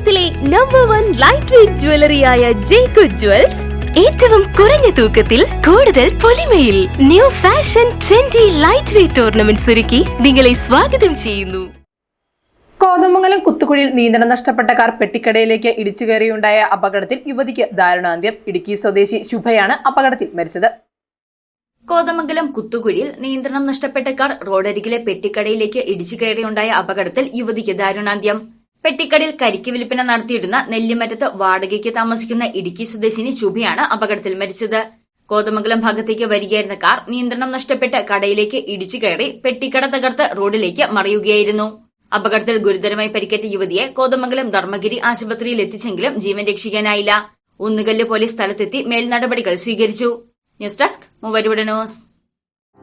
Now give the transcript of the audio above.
കേരളത്തിലെ number one light weight ജ്വല്ലറിയായ ജേക്കു jewels ഏറ്റവും കുറഞ്ഞ തൂക്കത്തിൽ കൂടുതൽ പൊലിമയിൽ new fashion trendy light weight tournament ഒരുക്കി നിങ്ങളെ സ്വാഗതം ചെയ്യുന്നു. കോതമംഗലം കുത്തുകുഴിയിൽ നിയന്ത്രണം നഷ്ടപ്പെട്ട കാർ പെട്ടിക്കടയിലേക്ക് ഇടിച്ചു കയറിയുണ്ടായ അപകടത്തിൽ യുവതിക്ക് ദാരുണാന്ത്യം. ഇടുക്കി സ്വദേശി ശുഭയാണ് അപകടത്തിൽ മരിച്ചത്. കോതമംഗലം കുത്തുകുഴിയിൽ നിയന്ത്രണം നഷ്ടപ്പെട്ട കാർ റോഡരികിലെ പെട്ടിക്കടയിലേക്ക് ഇടിച്ചു കയറിയുണ്ടായ അപകടത്തിൽ യുവതിക്ക് ദാരുണാന്ത്യം. പെട്ടിക്കടയിൽ കരിക്ക് വിൽപ്പന നടത്തിയിരുന്ന നെല്ലിമറ്റത്ത് വാടകയ്ക്ക് താമസിക്കുന്ന ഇടുക്കി സ്വദേശിനി ശുഭയാണ് അപകടത്തിൽ മരിച്ചത്. കോതമംഗലം ഭാഗത്തേക്ക് വരികയായിരുന്ന കാർ നിയന്ത്രണം നഷ്ടപ്പെട്ട് കടയിലേക്ക് ഇടിച്ചു കയറി പെട്ടിക്കട തകർത്ത് റോഡിലേക്ക് മറിയുകയായിരുന്നു. അപകടത്തിൽ ഗുരുതരമായി പരിക്കേറ്റ യുവതിയെ കോതമംഗലം ധർമ്മഗിരി ആശുപത്രിയിൽ എത്തിച്ചെങ്കിലും ജീവൻ രക്ഷിക്കാനായില്ല. ഒന്നുകല്ല് പോലീസ് സ്ഥലത്തെത്തി മേൽനടപടികൾ സ്വീകരിച്ചു. ന്യൂസ് ഡെസ്ക് മൂവരുടെ ന്യൂസ്.